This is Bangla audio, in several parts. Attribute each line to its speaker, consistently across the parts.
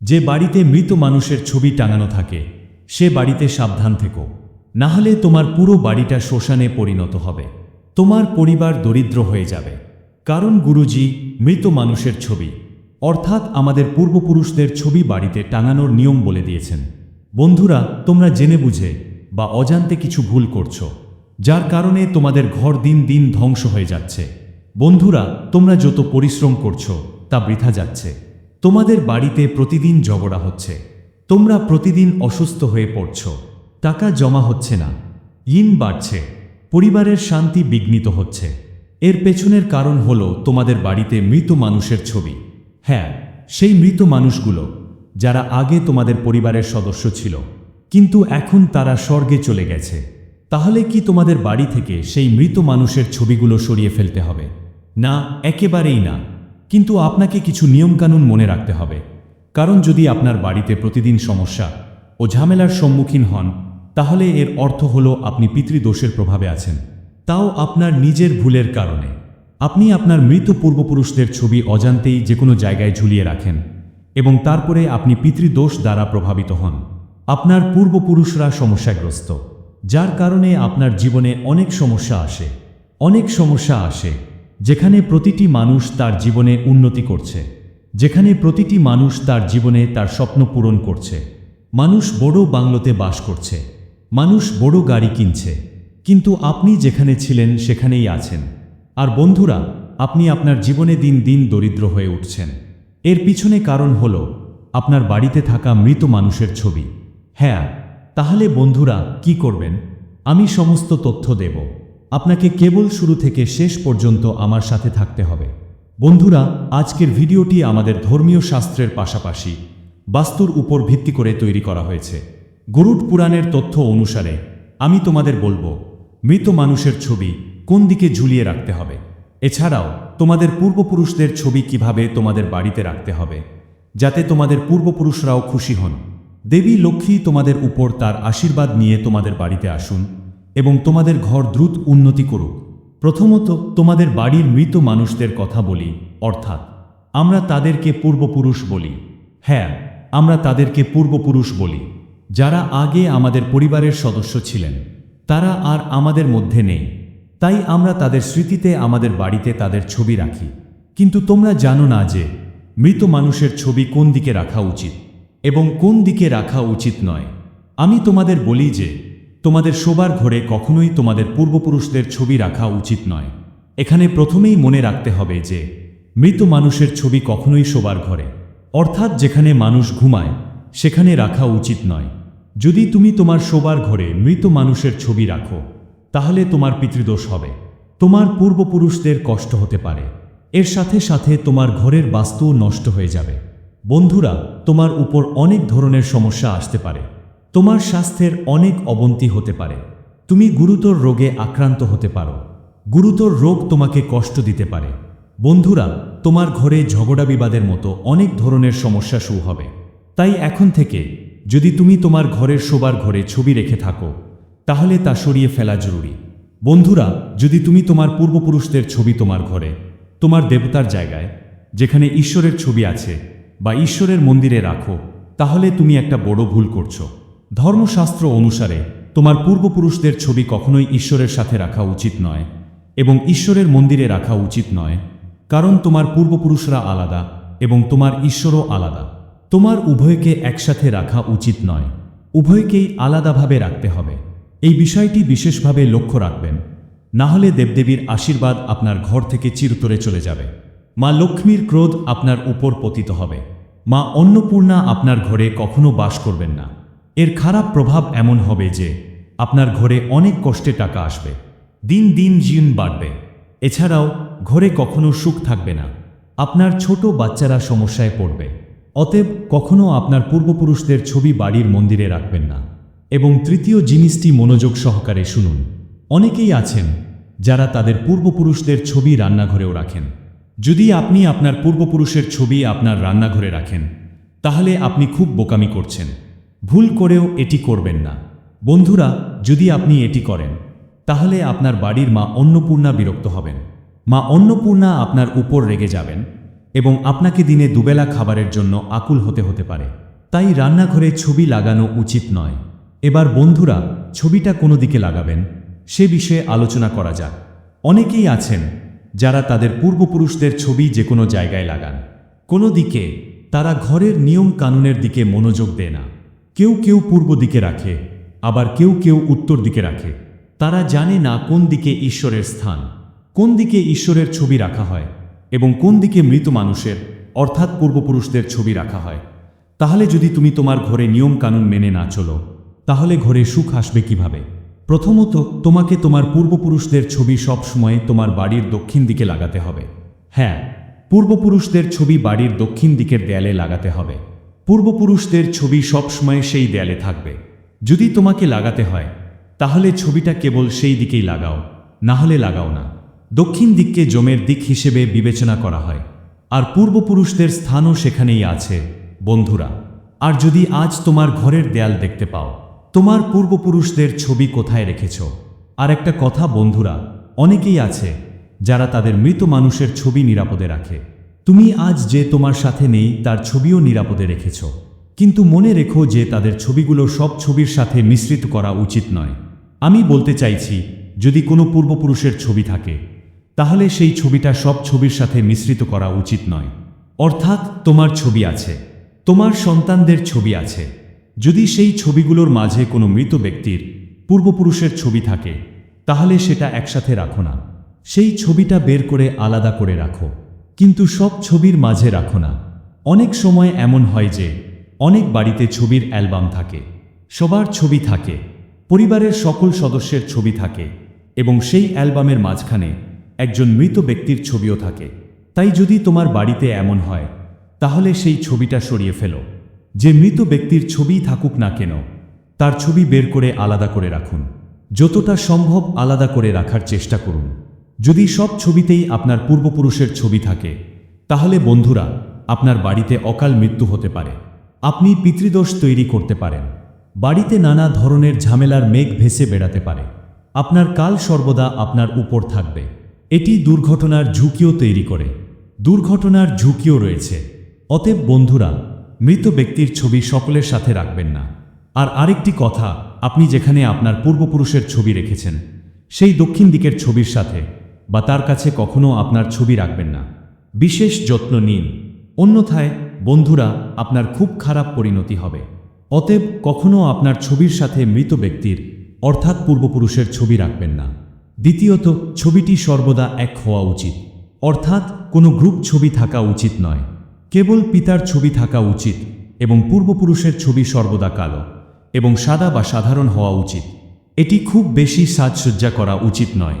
Speaker 1: যে বাড়িতে মৃত মানুষের ছবি টাঙানো থাকে, সে বাড়িতে সাবধান থেকো। না হলে তোমার পুরো বাড়িটা শ্মশানে পরিণত হবে। তোমার পরিবার দরিদ্র হয়ে যাবে। কারণ গুরুজি, মৃত মানুষের ছবি। অর্থাৎ আমাদের পূর্বপুরুষদের ছবি বাড়িতে টাঙানোর নিয়ম বলে দিয়েছেন। বন্ধুরা, তোমরা জেনে বুঝে বা অজান্তে কিছু ভুল করছ, যার কারণে তোমাদের ঘর দিন দিন ধ্বংস হয়ে যাচ্ছে। বন্ধুরা, তোমরা যত পরিশ্রম করছ, তা বৃথা যাচ্ছে। তোমাদের বাড়িতে প্রতিদিন ঝগড়া হচ্ছে। তোমরা প্রতিদিন অসুস্থ হয়ে পড়ছ। টাকা জমা হচ্ছে না। ইন বাড়ছে। পরিবারের শান্তি বিঘ্নিত হচ্ছে। এর পেছনের কারণ হল তোমাদের বাড়িতে মৃত মানুষের ছবি। হ্যাঁ সেই মৃত মানুষগুলো, যারা আগে তোমাদের পরিবারের সদস্য ছিল, কিন্তু এখন তারা স্বর্গে চলে গেছে। তাহলে কি তোমাদের বাড়ি থেকে সেই মৃত মানুষের ছবিগুলো সরিয়ে ফেলতে হবে? না, একেবারেই না। কিন্তু আপনাকে কিছু নিয়মকানুন মনে রাখতে হবে। কারণ যদি আপনার বাড়িতে প্রতিদিন সমস্যা ও ঝামেলার সম্মুখীন হন, তাহলে এর অর্থ হল আপনি পিতৃদোষের প্রভাবে আছেন। তাও আপনার নিজের ভুলের কারণে। আপনি আপনার মৃত পূর্বপুরুষদের ছবি অজান্তেই যে কোনো জায়গায় ঝুলিয়ে রাখেন এবং তারপরে আপনি পিতৃদোষ দ্বারা প্রভাবিত হন। আপনার পূর্বপুরুষরা সমস্যাগ্রস্ত, যার কারণে আপনার জীবনে অনেক সমস্যা আসে, অনেক সমস্যা আসে। যেখানে প্রতিটি মানুষ তার জীবনে উন্নতি করছে, যেখানে প্রতিটি মানুষ তার জীবনে তার স্বপ্ন পূরণ করছে। মানুষ বড় বাংলোতে বাস করছে, মানুষ বড় গাড়ি কিনছে, কিন্তু আপনি যেখানে ছিলেন সেখানেই আছেন। আর বন্ধুরা, আপনি আপনার জীবনে দিন দিন দরিদ্র হয়ে উঠছেন। এর পিছনে কারণ হল আপনার বাড়িতে থাকা মৃত মানুষের ছবি। হ্যাঁ তাহলে বন্ধুরা, কি করবেন? আমি সমস্ত তথ্য দেব। আপনাকে কেবল শুরু থেকে শেষ পর্যন্ত আমার সাথে থাকতে হবে। বন্ধুরা, আজকের ভিডিওটি আমাদের ধর্মীয় শাস্ত্রের পাশাপাশি বাস্তুর উপর ভিত্তি করে তৈরি করা হয়েছে। গরুড পুরাণের তথ্য অনুসারে আমি তোমাদের বলব, মৃত মানুষের ছবি কোন দিকে ঝুলিয়ে রাখতে হবে? এছাড়াও, তোমাদের পূর্বপুরুষদের ছবি কীভাবে তোমাদের বাড়িতে রাখতে হবে, যাতে তোমাদের পূর্বপুরুষরাও খুশি হন? দেবী লক্ষ্মী তোমাদের উপর তার আশীর্বাদ নিয়ে তোমাদের বাড়িতে আসুন। এবং তোমাদের ঘর দ্রুত উন্নতি করুক। প্রথমত তোমাদের বাড়ির মৃত মানুষদের কথা বলি, অর্থাৎ আমরা তাদেরকে পূর্বপুরুষ বলি। হ্যাঁ আমরা তাদেরকে পূর্বপুরুষ বলি, যারা আগে আমাদের পরিবারের সদস্য ছিলেন। তারা আর আমাদের মধ্যে নেই। তাই আমরা তাদের স্মৃতিতে আমাদের বাড়িতে তাদের ছবি রাখি। কিন্তু তোমরা জানো না যে মৃত মানুষের ছবি কোন দিকে রাখা উচিত এবং কোন দিকে রাখা উচিত নয়। আমি তোমাদের বলি যে তোমাদের শোবার ঘরে কখনোই তোমাদের পূর্বপুরুষদের ছবি রাখা উচিত নয়। এখানে প্রথমেই মনে রাখতে হবে যে, মৃত মানুষের ছবি কখনোই শোবার ঘরে। অর্থাৎ যেখানে মানুষ ঘুমায়, সেখানে রাখা উচিত নয়। যদি তুমি তোমার শোবার ঘরে মৃত মানুষের ছবি রাখো, তাহলে তোমার পিতৃদোষ হবে। তোমার পূর্বপুরুষদের কষ্ট হতে পারে। এর সাথে সাথে তোমার ঘরের বাস্তুও নষ্ট হয়ে যাবে। বন্ধুরা, তোমার উপর অনেক ধরনের সমস্যা আসতে পারে। তোমার স্বাস্থ্যের অনেক অবনতি হতে পারে। তুমি গুরুতর রোগে আক্রান্ত হতে পারো। গুরুতর রোগ তোমাকে কষ্ট দিতে পারে। বন্ধুরা, তোমার ঘরে ঝগড়া বিবাদের মতো অনেক ধরনের সমস্যা শুরু হবে। তাই এখন থেকে, যদি তুমি তোমার ঘরের শোবার ঘরে ছবি রেখে থাকো, তাহলে তা সরিয়ে ফেলা জরুরি। বন্ধুরা, যদি তুমি তোমার পূর্বপুরুষদের ছবি তোমার ঘরে, তোমার দেবতার জায়গায়, যেখানে ঈশ্বরের ছবি আছে বা ঈশ্বরের মন্দিরে রাখো, তাহলে তুমি একটা বড় ভুল করছ। ধর্মশাস্ত্র অনুসারে, তোমার পূর্বপুরুষদের ছবি কখনোই ঈশ্বরের সাথে রাখা উচিত নয় এবং ঈশ্বরের মন্দিরে রাখা উচিত নয়, কারণ তোমার পূর্বপুরুষরা আলাদা এবং তোমার ঈশ্বরও আলাদা। তোমার উভয়কে একসাথে রাখা উচিত নয়, উভয়কেই আলাদাভাবে রাখতে হবে। এই বিষয়টি বিশেষভাবে লক্ষ্য রাখবেন, না হলে দেবদেবীর আশীর্বাদ আপনার ঘর থেকে চিরতরে চলে যাবে। মা লক্ষ্মীর ক্রোধ আপনার উপর পতিত হবে। মা অন্নপূর্ণা আপনার ঘরে কখনো বাস করবেন না। এর খারাপ প্রভাব এমন হবে যে আপনার ঘরে অনেক কষ্টে টাকা আসবে। দিন দিন জিন বাড়বে। এছাড়াও ঘরে কখনো সুখ থাকবে না। আপনার ছোট বাচ্চারা সমস্যায় পড়বে। অতএব কখনো আপনার পূর্বপুরুষদের ছবি বাড়ির মন্দিরে রাখবেন না। এবং তৃতীয় জিনিসটি মনোযোগ সহকারে শুনুন। অনেকেই আছেন যারা তাদের পূর্বপুরুষদের ছবি রান্নাঘরেও রাখেন। যদি আপনি আপনার পূর্বপুরুষের ছবি আপনার রান্নাঘরে রাখেন, তাহলে আপনি খুব বোকামি করছেন। ভুল করেও এটি করবেন না। বন্ধুরা, যদি আপনি এটি করেন, তাহলে আপনার বাড়ির মা অন্নপূর্ণা বিরক্ত হবেন। মা অন্নপূর্ণা আপনার উপর রেগে যাবেন এবং আপনাকে দিনে দুবেলা খাবারের জন্য আকুল হতে হতে পারে। তাই রান্নাঘরে ছবি লাগানো উচিত নয়। এবার বন্ধুরা, ছবিটা কোনো দিকে লাগাবেন, সে বিষয়ে আলোচনা করা যাক। অনেকেই আছেন যারা তাদের পূর্বপুরুষদের ছবি যে কোনো জায়গায় লাগান। কোনো দিকে তারা ঘরের নিয়ম কানুনের দিকে মনোযোগ দেয় না। কেউ কেউ পূর্ব দিকে রাখে, আবার কেউ কেউ উত্তর দিকে রাখে। তারা জানে না কোন দিকে ঈশ্বরের স্থান, কোন দিকে ঈশ্বরের ছবি রাখা হয় এবং কোন দিকে মৃত মানুষের, অর্থাৎ পূর্বপুরুষদের ছবি রাখা হয়। তাহলে যদি তুমি তোমার ঘরে নিয়ম কানুন মেনে না চলো, তাহলে ঘরে সুখ আসবে কীভাবে? প্রথমত, তোমাকে তোমার পূর্বপুরুষদের ছবি সব সময় তোমার বাড়ির দক্ষিণ দিকে লাগাতে হবে। হ্যাঁ পূর্বপুরুষদের ছবি বাড়ির দক্ষিণ দিকের দেয়ালে লাগাতে হবে। পূর্বপুরুষদের ছবি সব সময় সেই দেয়ালে থাকবে। যদি তোমাকে লাগাতে হয়, তাহলে ছবিটা কেবল সেই দিকেই লাগাও না হলে লাগাও না। দক্ষিণ দিককে জমের দিক হিসেবে বিবেচনা করা হয়। আর পূর্বপুরুষদের স্থানও সেখানেই আছে, বন্ধুরা। আর যদি আজ তোমার ঘরের দেয়াল দেখতে পাও, তোমার পূর্বপুরুষদের ছবি কোথায় রেখেছ? আর একটা কথা, বন্ধুরা, অনেকেই আছে যারা তাদের মৃত মানুষের ছবি নিরাপদে রাখে। তুমি আজ যে তোমার সাথে নেই, তার ছবিও নিরাপদে রেখেছ। কিন্তু মনে রেখো যে তাদের ছবিগুলো সব ছবির সাথে মিশ্রিত করা উচিত নয়। আমি বলতে চাইছি, যদি কোনো পূর্বপুরুষের ছবি থাকে, তাহলে সেই ছবিটা সব ছবির সাথে মিশ্রিত করা উচিত নয়। অর্থাৎ তোমার ছবি আছে, তোমার সন্তানদের ছবি আছে। যদি সেই ছবিগুলোর মাঝে কোনো মৃত ব্যক্তির পূর্বপুরুষের ছবি থাকে, তাহলে সেটা একসাথে রাখো না। সেই ছবিটা বের করে আলাদা করে রাখো। কিন্তু সব ছবির মাঝে রাখো না। অনেক সময় এমন হয় যে, অনেক বাড়িতে ছবির অ্যালবাম থাকে, সবার ছবি থাকে, পরিবারের সকল সদস্যের ছবি থাকে এবং সেই অ্যালবামের মাঝখানে একজন মৃত ব্যক্তির ছবিও থাকে। তাই যদি তোমার বাড়িতে এমন হয়, তাহলে সেই ছবিটা সরিয়ে ফেলো। যে মৃত ব্যক্তির ছবিই থাকুক না কেন, তার ছবি বের করে আলাদা করে রাখুন। যতটা সম্ভব আলাদা করে রাখার চেষ্টা করুন। যদি সব ছবিতেই আপনার পূর্বপুরুষের ছবি থাকে, তাহলে বন্ধুরা, আপনার বাড়িতে অকাল মৃত্যু হতে পারে। আপনি পিতৃদোষ তৈরি করতে পারেন। বাড়িতে নানা ধরনের ঝামেলার মেঘ ভেসে বেড়াতে পারে। আপনার কাল সর্বদা আপনার উপর থাকবে। এটি দুর্ঘটনার ঝুঁকিও তৈরি করে। দুর্ঘটনার ঝুঁকিও রয়েছে। অতএব বন্ধুরা, মৃত ব্যক্তির ছবি সকলের সাথে রাখবেন না। আর আরেকটি কথা, আপনি যেখানে আপনার পূর্বপুরুষের ছবি রেখেছেন, সেই দক্ষিণ দিকের ছবির সাথে বা তার কাছে কখনো আপনার ছবি রাখবেন না। বিশেষ যত্ন নিন। অন্যথায় বন্ধুরা আপনার খুব খারাপ পরিণতি হবে। অতএব কখনো আপনার ছবির সাথে মৃত ব্যক্তির, অর্থাৎ পূর্বপুরুষের ছবি রাখবেন না। দ্বিতীয়ত, ছবিটি সর্বদা এক হওয়া উচিত। অর্থাৎ কোনো গ্রুপ ছবি থাকা উচিত নয়। কেবল পিতার ছবি থাকা উচিত এবং পূর্বপুরুষের ছবি সর্বদা কালো এবং সাদা বা সাধারণ হওয়া উচিত। এটি খুব বেশি সাজসজ্জা করা উচিত নয়।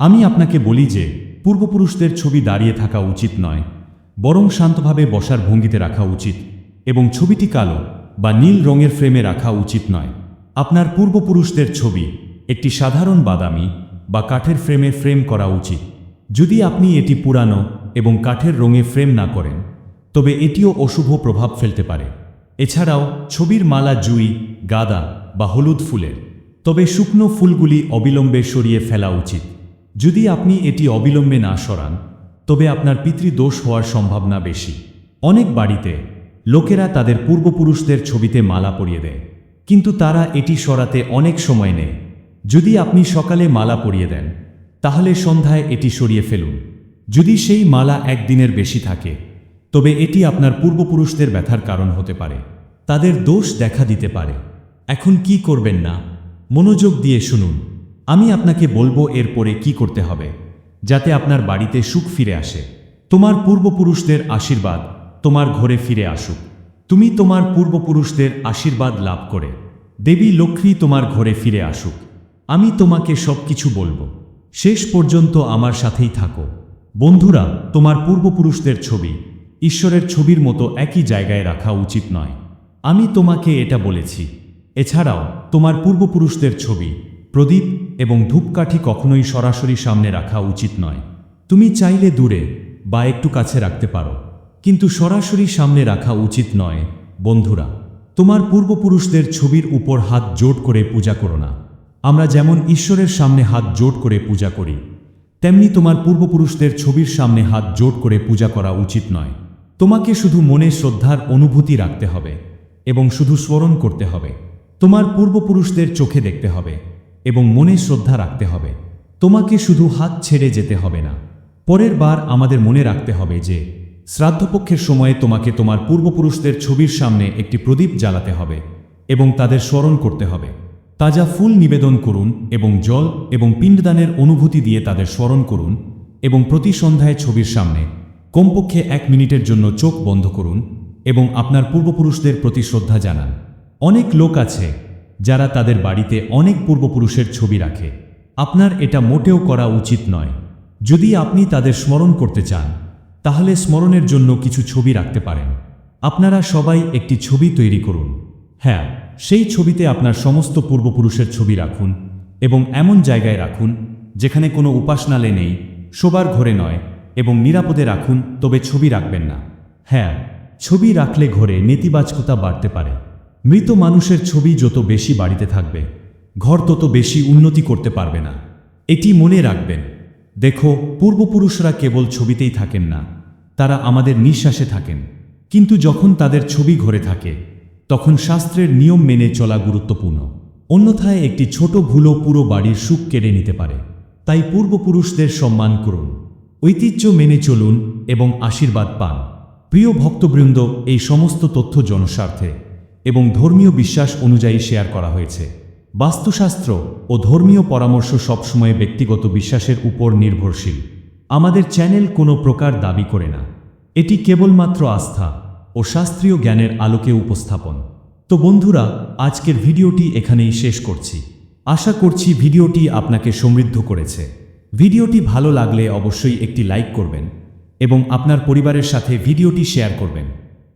Speaker 1: আমি আপনাকে বলি যে, পূর্বপুরুষদের ছবি দাঁড়িয়ে থাকা উচিত নয়, বরং শান্তভাবে বসার ভঙ্গিতে রাখা উচিত, এবং ছবিটি কালো বা নীল রঙের ফ্রেমে রাখা উচিত নয়। আপনার পূর্বপুরুষদের ছবি একটি সাধারণ বাদামি বা কাঠের ফ্রেমে ফ্রেম করা উচিত। যদি আপনি এটি পুরানো এবং কাঠের রঙে ফ্রেম না করেন, তবে এটিও অশুভ প্রভাব ফেলতে পারে। এছাড়াও, ছবির মালা জুই, গাদা বা হলুদ ফুলের, তবে শুকনো ফুলগুলি অবিলম্বে সরিয়ে ফেলা উচিত। যদি আপনি এটি অবিলম্বে না সরান, তবে আপনার পিতৃদোষ হওয়ার সম্ভাবনা বেশি। অনেক বাড়িতে লোকেরা তাদের পূর্বপুরুষদের ছবিতে মালা পরিয়ে দেয়, কিন্তু তারা এটি সরাতে অনেক সময় নেয়। যদি আপনি সকালে মালা পরিয়ে দেন, তাহলে সন্ধ্যায় এটি সরিয়ে ফেলুন। যদি সেই মালা একদিনের বেশি থাকে, তবে এটি আপনার পূর্বপুরুষদের ব্যথার কারণ হতে পারে। তাদের দোষ দেখা দিতে পারে। এখন কি করবেন না? মনোযোগ দিয়ে শুনুন। আমি আপনাকে বলব এরপরে কি করতে হবে, যাতে আপনার বাড়িতে সুখ ফিরে আসে। তোমার পূর্বপুরুষদের আশীর্বাদ তোমার ঘরে ফিরে আসুক। তুমি তোমার পূর্বপুরুষদের আশীর্বাদ লাভ করে। দেবী লক্ষ্মী তোমার ঘরে ফিরে আসুক। আমি তোমাকে সব কিছু বলব। শেষ পর্যন্ত আমার সাথেই থাকো। বন্ধুরা, তোমার পূর্বপুরুষদের ছবি ঈশ্বরের ছবির মতো একই জায়গায় রাখা উচিত নয়। আমি তোমাকে এটা বলেছি। এছাড়াও, তোমার পূর্বপুরুষদের ছবি প্রদীপ এবং ধূপকাঠি কখনোই সরাসরি সামনে রাখা উচিত নয়। তুমি চাইলে দূরে বা একটু কাছে রাখতে পারো। কিন্তু সরাসরি সামনে রাখা উচিত নয়, বন্ধুরা। তোমার পূর্বপুরুষদের ছবির উপর হাত জোট করে পূজা করো না। আমরা যেমন ঈশ্বরের সামনে হাত জোট করে পূজা করি, তেমনি তোমার পূর্বপুরুষদের ছবির সামনে হাত জোট করে পূজা করা উচিত নয়। তোমাকে শুধু মনে শ্রদ্ধার অনুভূতি রাখতে হবে এবং শুধু স্মরণ করতে হবে। তোমার পূর্বপুরুষদের চোখে দেখতে হবে। এবং মনে শ্রদ্ধা রাখতে হবে। তোমাকে শুধু হাত ছেড়ে যেতে হবে না। পরের বার আমাদের মনে রাখতে হবে যে, শ্রাদ্ধপক্ষের সময়ে তোমাকে তোমার পূর্বপুরুষদের ছবির সামনে একটি প্রদীপ জ্বালাতে হবে এবং তাদের স্মরণ করতে হবে। তাজা ফুল নিবেদন করুন এবং জল এবং পিণ্ডদানের অনুভূতি দিয়ে তাদের স্মরণ করুন এবং প্রতি সন্ধ্যায় ছবির সামনে কমপক্ষে এক মিনিটের জন্য চোখ বন্ধ করুন এবং আপনার পূর্বপুরুষদের প্রতি শ্রদ্ধা জানান। অনেক লোক আছে যারা তাদের বাড়িতে অনেক পূর্বপুরুষের ছবি রাখে। আপনার এটা মোটেও করা উচিত নয়। যদি আপনি তাদের স্মরণ করতে চান, তাহলে স্মরণের জন্য কিছু ছবি রাখতে পারেন। আপনারা সবাই একটি ছবি তৈরি করুন। হ্যাঁ সেই ছবিতে আপনার সমস্ত পূর্বপুরুষের ছবি রাখুন এবং এমন জায়গায় রাখুন যেখানে কোনো উপাসনালে নেই, শোবার ঘরে নয় এবং নিরাপদে রাখুন, তবে ছবি রাখবেন না। হ্যাঁ ছবি রাখলে ঘরে নেতিবাচকতা বাড়তে পারে। মৃত মানুষের ছবি যত বেশি বাড়িতে থাকবে, ঘর তত বেশি উন্নতি করতে পারবে না। এটি মনে রাখবেন। দেখো, পূর্বপুরুষরা কেবল ছবিতেই থাকেন না, তারা আমাদের নিঃশ্বাসে থাকেন। কিন্তু যখন তাদের ছবি ঘরে থাকে, তখন শাস্ত্রের নিয়ম মেনে চলা গুরুত্বপূর্ণ। অন্যথায় একটি ছোট ভুলও পুরো বাড়ির সুখ কেড়ে নিতে পারে। তাই পূর্বপুরুষদের সম্মান করুন, ঐতিহ্য মেনে চলুন এবং আশীর্বাদ পান। প্রিয় ভক্তবৃন্দ, এই সমস্ত তথ্য জনস্বার্থে। এবং ধর্মীয় বিশ্বাস অনুযায়ী শেয়ার করা হয়েছে। বাস্তুশাস্ত্র ও ধর্মীয় পরামর্শ সবসময় ব্যক্তিগত বিশ্বাসের উপর নির্ভরশীল। আমাদের চ্যানেল কোনো প্রকার দাবি করে না। এটি কেবলমাত্র আস্থা ও শাস্ত্রীয় জ্ঞানের আলোকে উপস্থাপন। তো বন্ধুরা, আজকের ভিডিওটি এখানেই শেষ করছি। আশা করছি ভিডিওটি আপনাকে সমৃদ্ধ করেছে। ভিডিওটি ভালো লাগলে অবশ্যই একটি লাইক করবেন এবং আপনার পরিবারের সাথে ভিডিওটি শেয়ার করবেন।